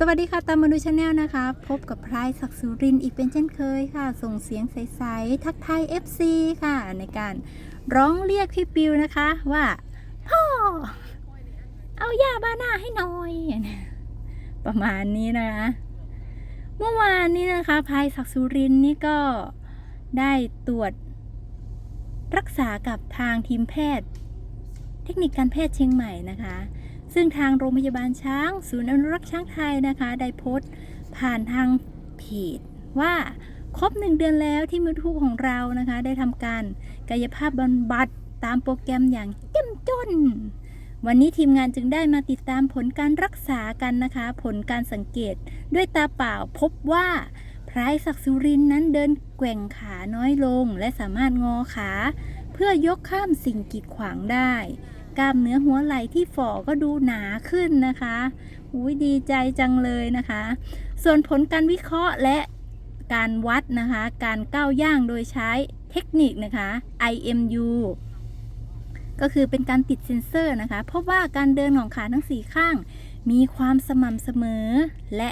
สวัสดีค่ะตามมาดูชาแนลนะคะ พบกับพรายศักดิ์สุรินอีกเป็นเช่นเคยค่ะ ส่งเสียงใส ๆ ทักทาย FC ค่ะ ในการร้องเรียกพี่ปิวนะคะว่า พ่อ เอายาบ้าหน้าให้หน่อย ประมาณนี้นะคะเมื่อวานนี้นะคะพรายศักดิ์สุรินนี่ก็ได้ตรวจ รักษากับทางทีมแพทย์ เทคนิคการแพทย์เชียงใหม่นะคะ ซึ่งทางโรงพยาบาลช้าง ศูนย์อนุรักษ์ช้างไทยนะคะ ได้โพสต์ผ่านทางเพจว่าครบหนึ่งเดือนแล้วที่มือทูของเรานะคะ ได้ทำการกายภาพบำบัดตามโปรแกรมอย่างเจ้มจน วันนี้ทีมงานจึงได้มาติดตามผลการรักษากันนะคะ ผลการสังเกตด้วยตาเปล่าพบว่าพรายศักสุรินนั้นเดินแกว่งขาน้อยลง และสามารถงอขา เพื่อยกข้ามสิ่งกีดขวางได้ กล้ามเนื้อหัวไหล่ที่ฝ่อก็ดูหนาขึ้นนะคะอุ้ยดีใจจังเลยนะคะ ส่วนผลการวิเคราะห์และการวัดนะคะ การก้าวย่างโดยใช้เทคนิคนะคะ IMU ก็คือเป็นการติดเซ็นเซอร์นะคะพบว่าการเดินของขาทั้งสี่ข้าง มีความสม่ำเสมอและ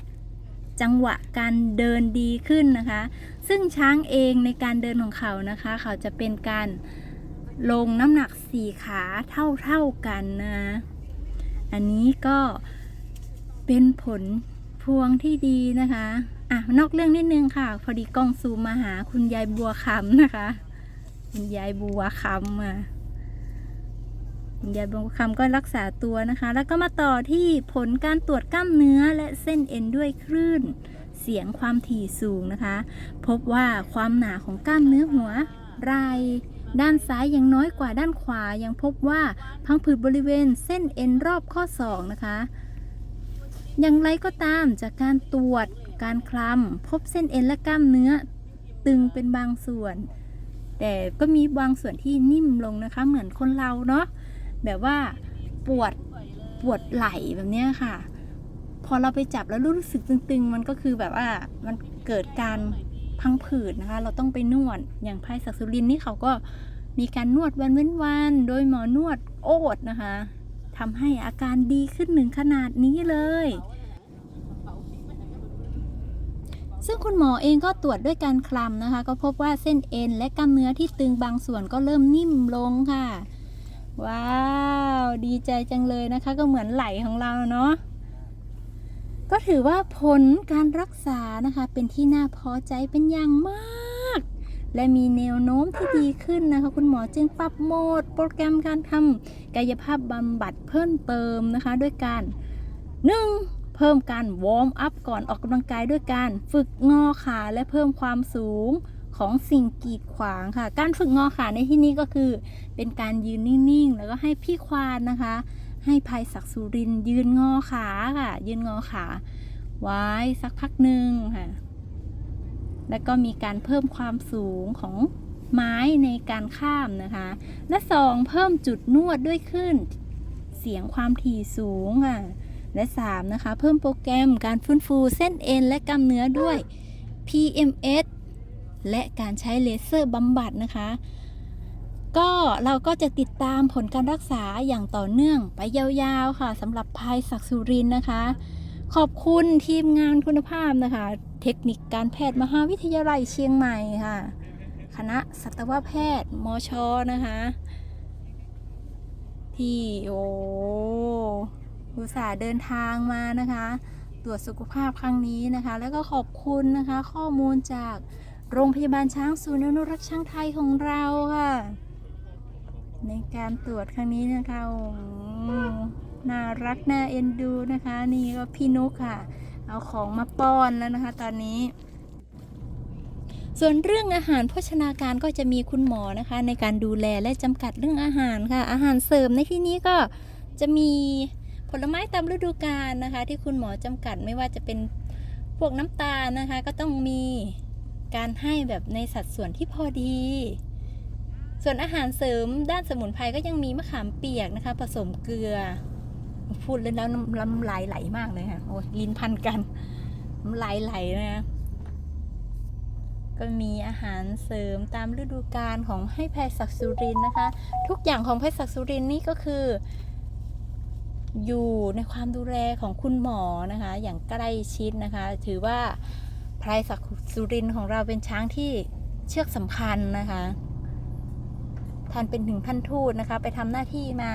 จังหวะการเดินดีขึ้นนะคะ ซึ่งช้างเองในการเดินของเขานะคะ เขาจะเป็นการ ลงน้ำหนักสี่ขาเท่าเท่าๆกันนะ อันนี้ก็เป็นผลพวงที่ดีนะคะ อะ นอกเรื่องนิดนึงค่ะ พอดีกล้องซูมมาหาคุณยายบัวคำนะคะ คุณยายบัวคำอะคุณยายบัวคำก็รักษาตัวนะคะ แล้วก็มาต่อที่ผลการตรวจกล้ามเนื้อและเส้นเอ็นด้วยคลื่น เสียงความถี่สูงนะคะ พบว่าความหนาของกล้ามเนื้อหัวไหล่ ด้านซ้ายยังน้อยกว่าด้านขวายังพบว่าพังผืดบริเวณเส้นเอ็นรอบข้อศอกนะคะ อย่างไรก็ตามจากการตรวจการคลำพบเส้นเอ็นและกล้ามเนื้อ ตึงเป็นบางส่วน แต่ก็มีบางส่วนที่นิ่มลงนะคะ เหมือนคนเราเนาะแบบว่าปวดปวดไหล่แบบนี้ค่ะ พอเราไปจับแล้วรู้สึกตึงๆ มันก็คือแบบว่ามันเกิดการ พังผืดนะคะ เราต้องไปนวดอย่างไพศักสุรินนี่เขาก็มีการนวดวันเว้นวัน โดยหมอนวดโอดนะคะทำให้อาการดีขึ้นหนึ่งขนาดนี้เลย ซึ่งคุณหมอเองก็ตรวจด้วยการคลำนะคะ ก็พบว่าเส้นเอ็นและกล้ามเนื้อที่ตึงบางส่วนก็เริ่มนิ่มลงค่ะ ว้าว ดีใจจังเลยนะคะ ก็เหมือนไหลของเราเนาะ ก็ถือว่าผลการรักษานะคะ เป็นที่น่าพอใจเป็นอย่างมาก และมีแนวโน้มที่ดีขึ้นนะคะ คุณหมอจึงปรับโหมด โปรแกรมการทำกายภาพบำบัดเพิ่มเติมนะคะ ด้วยการ 1. เพิ่มการวอร์มอัพก่อนออกกำลังกายด้วยการฝึกงอขาและเพิ่มความสูงของสิ่งกีดขวางค่ะ การฝึกงอขาในที่นี้ก็คือ เป็นการยืนนิ่งๆ แล้วก็ให้พี่ควานนะคะ ให้ภัยศักดิ์สุรินยืนงอขาค่ะ ยืนงอขา ไว้สักพักหนึ่งค่ะ แล้วก็มีการเพิ่มความสูงของไม้ในการข้ามนะคะ และสองเพิ่มจุดนวดด้วยขึ้น เสียงความถี่สูงค่ะ และสามนะคะ เพิ่มโปรแกรมการฟื้นฟูเส้นเอ็นและกล้ามเนื้อด้วย PMS และการใช้เลเซอร์บำบัดนะคะ ก็เราก็จะติดตามผลการรักษาอย่างต่อเนื่องไปยาวๆค่ะสำหรับภายศักสุรินนะคะ ขอบคุณทีมงานคุณภาพนะคะ เทคนิคการแพทย์มหาวิทยาลัยเชียงใหม่ค่ะ คณะสัตวแพทย์มชนะคะ ที่โอ้อุตส่าห์เดินทางมานะคะ ตรวจสุขภาพครั้งนี้นะคะ แล้วก็ขอบคุณนะคะ ข้อมูลจากโรงพยาบาลช้างศูนย์อนุรักษ์ช้างไทยของเราค่ะ ในการตรวจครั้งนี้นะคะโอ้น่ารักน่าเอ็นดูนะคะ นี่ก็พี่นุกค่ะ เอาของมาป้อนแล้วนะคะ ตอนนี้ ส่วนเรื่องอาหารโภชนาการก็จะมีคุณหมอนะคะ ในการดูแลและจำกัดเรื่องอาหารค่ะ อาหารเสริมในที่นี้ก็จะมีผลไม้ตามฤดูกาลนะคะ ที่คุณหมอจำกัดไม่ว่าจะเป็นพวกน้ำตาลนะคะ ก็ต้องมีการให้แบบในสัดส่วนที่พอดี ส่วนอาหารเสริมด้านสมุนไพรก็ยังมีมะขามเปียกนะคะ ผสมเกลือ พูดเล่นแล้วน้ำลำลายไหลมากเลยค่ะโอ้ยลิ้นพันกันน้ำลายไหลนะก็มีอาหารเสริมตามฤดูกาลของให้แพทย์ศักดิ์สุรินนะคะ ทุกอย่างของแพทย์ศักดิ์สุรินนี่ก็คือ อยู่ในความดูแลของคุณหมอนะคะ อย่างใกล้ชิดนะคะ ถือว่าพลายศักดิ์สุรินของเราเป็นช้างที่เชือกสำคัญนะคะ ท่านเป็นถึงท่านทูตนะคะ ไปทำหน้าที่มา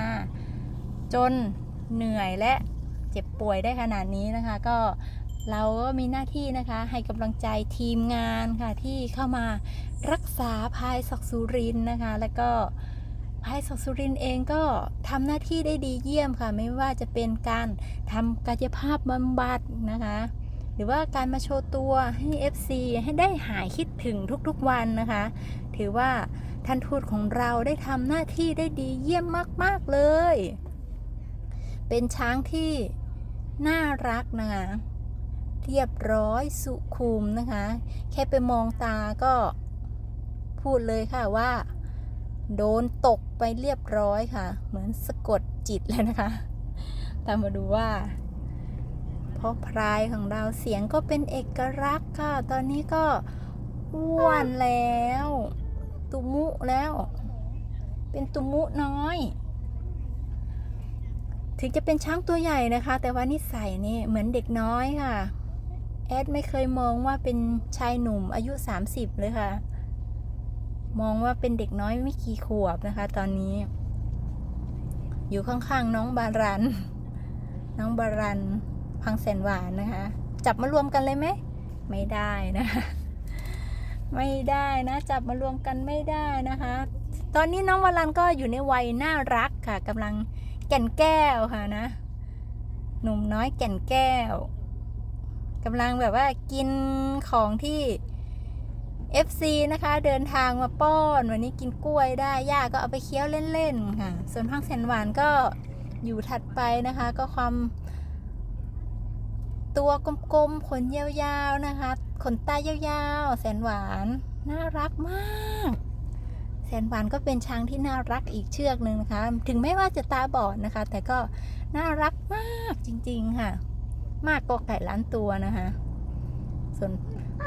จนเหนื่อยและเจ็บป่วยได้ขนาดนี้นะคะ ก็เราก็มีหน้าที่นะคะ ให้กำลังใจทีมงานค่ะที่เข้ามารักษาพายศักสุรินนะคะ แล้วก็พายศักสุรินเองก็ทำหน้าที่ได้ดีเยี่ยมค่ะ ไม่ว่าจะเป็นการทำกายภาพบำบัดนะคะ หรือว่าการมาโชว์ตัวให้ FC ให้ได้หายคิดถึงทุกๆวันนะคะ ถือว่าท่านทูตของเราได้ทำหน้าที่ได้ดีเยี่ยมมาก ๆ เลย เป็นช้างที่น่ารักนะคะเรียบร้อยสุขุมนะคะ แค่ไปมองตาก็พูดเลยค่ะว่า โดนตกไปเรียบร้อยค่ะ เหมือนสะกดจิตเลยนะคะ ตามมาดูว่าเพราะพรายของเราเสียงก็เป็นเอกลักษณ์ค่ะ ตอนนี้ก็อ้วนแล้ว ตุมุแล้ว เป็นตุมุน้อย ถึงจะเป็นช้างตัวใหญ่นะคะ แต่ว่านิสัยนี่เหมือนเด็กน้อยค่ะ แอดไม่เคยมองว่าเป็นชายหนุ่มอายุ 30 เลยค่ะ มองว่าเป็นเด็กน้อยไม่กี่ขวบนะคะ ตอนนี้ อยู่ข้างๆน้องบารัน น้องบารันพังแสนหวานนะคะ จับมารวมกันเลยไหม ไม่ได้นะคะ ไม่ได้นะจับมารวมกันไม่ได้นะคะ ตอนนี้น้องวารันก็อยู่ในวัยน่ารักค่ะกำลังแก่นแก้วค่ะนะ หนุ่มน้อยแก่นแก้วกำลังแบบว่ากินของที่ FC นะคะ เดินทางมาป้อน วันนี้กินกล้วยได้ ย่าก็เอาไปเคี้ยวเล่นๆค่ะ ส่วนพังแสนหวานก็อยู่ถัดไปนะคะ ก็ความ ตัวกลมๆขนยาวๆนะคะ ขนตายาวๆ แสนหวาน น่ารักมาก แสนหวานก็เป็นช้างที่น่ารักอีกเชือกหนึ่งนะคะ ถึงแม้ว่าจะตาบอดนะคะ แต่ก็น่ารักมากจริงๆค่ะ มากกว่าไก่ล้านตัวนะคะ ส่วน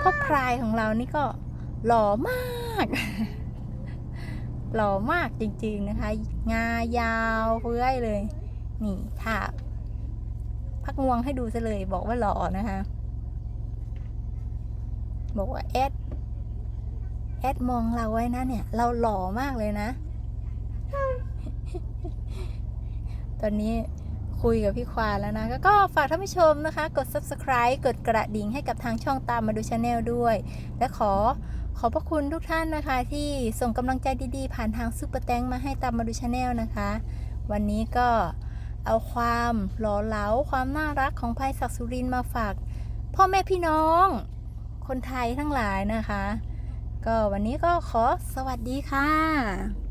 พ่อพรายของเรานี่ก็หล่อมากหล่อมากจริงๆนะคะ งายาวเฟื้อยเลย นี่ถ้าพักงวงให้ดูซะเลยบอกว่าหล่อนะคะ บอกว่าแอดแอดมองเราไว้นะเนี่ย เราหล่อมากเลยนะ ตอนนี้คุยกับพี่ควานแล้วนะ ก็ฝากท่านผู้ชมนะคะ กด subscribe กดกระดิ่งให้กับทางช่องตามมาดูชาแนลด้วย และขอขอบพระคุณทุกท่านนะคะ ที่ส่งกำลังใจดีๆ ผ่านทางซุปเปอร์แตงมาให้ตามมาดูชาแนลนะคะ วันนี้ก็เอาความหล่อเหลาความน่ารักของภัยศักดิ์สุรินทร์มาฝาก พ่อแม่พี่น้อง คนไทยทั้งหลายนะคะ ก็วันนี้ก็ขอสวัสดีค่ะ